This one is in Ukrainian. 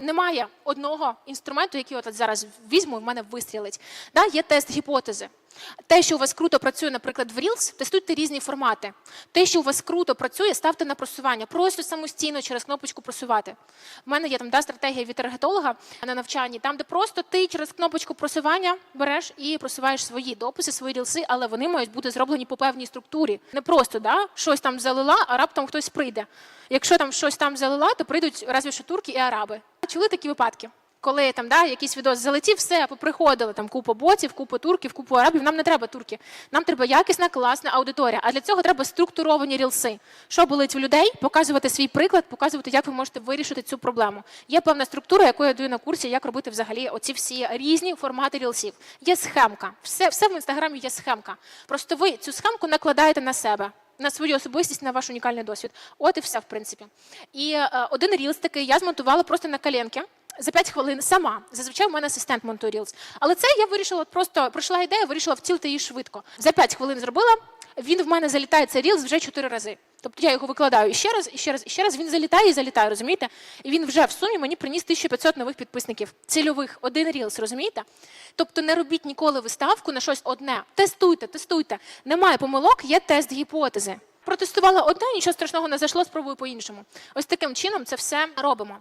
Немає одного інструменту, який от зараз візьму, і в мене вистрілить. Да, є тест гіпотези. Те, що у вас круто працює, наприклад, в Reels, тестуйте різні формати. Те, що у вас круто працює, ставте на просування. Просто самостійно через кнопочку просувати. У мене є там да, стратегія від таргетолога на навчанні, там, де просто ти через кнопочку просування береш і просуваєш свої дописи, свої рілси, але вони мають бути зроблені по певній структурі. Не просто да, щось там залила, а раптом хтось прийде. Якщо там щось там залила, то прийдуть разві що турки і араби. Чули такі випадки? Коли там да, якийсь відос залетів, все, поприходили там купа ботів, купа турків, купу арабів. Нам не треба турки. Нам треба якісна, класна аудиторія. А для цього треба структуровані рілси. Що болить у людей? Показувати свій приклад, показувати, як ви можете вирішити цю проблему. Є певна структура, яку я даю на курсі, як робити взагалі оці всі різні формати рілсів. Є схемка. Все, все в інстаграмі є схемка. Просто ви цю схемку накладаєте на себе. На свою особистість, на ваш унікальний досвід. От і все, в принципі. І е, один рілс такий я змонтувала просто на коленки за 5 хвилин сама. Зазвичай в мене асистент монтує рілс. Але це я вирішила просто пройшла ідея, вирішила втілити її швидко. За 5 хвилин зробила. Він в мене залітає цей рілс вже 4 рази. Тобто я його викладаю ще раз, і ще раз, і ще раз. Він залітає і залітає, розумієте? І він вже в сумі мені приніс 1500 нових підписників. Цільових, один рілс, розумієте? Тобто не робіть ніколи виставку на щось одне. Тестуйте, тестуйте. Немає помилок, є тест гіпотези. Протестувала одне, нічого страшного не зайшло, спробую по-іншому. Ось таким чином це все робимо.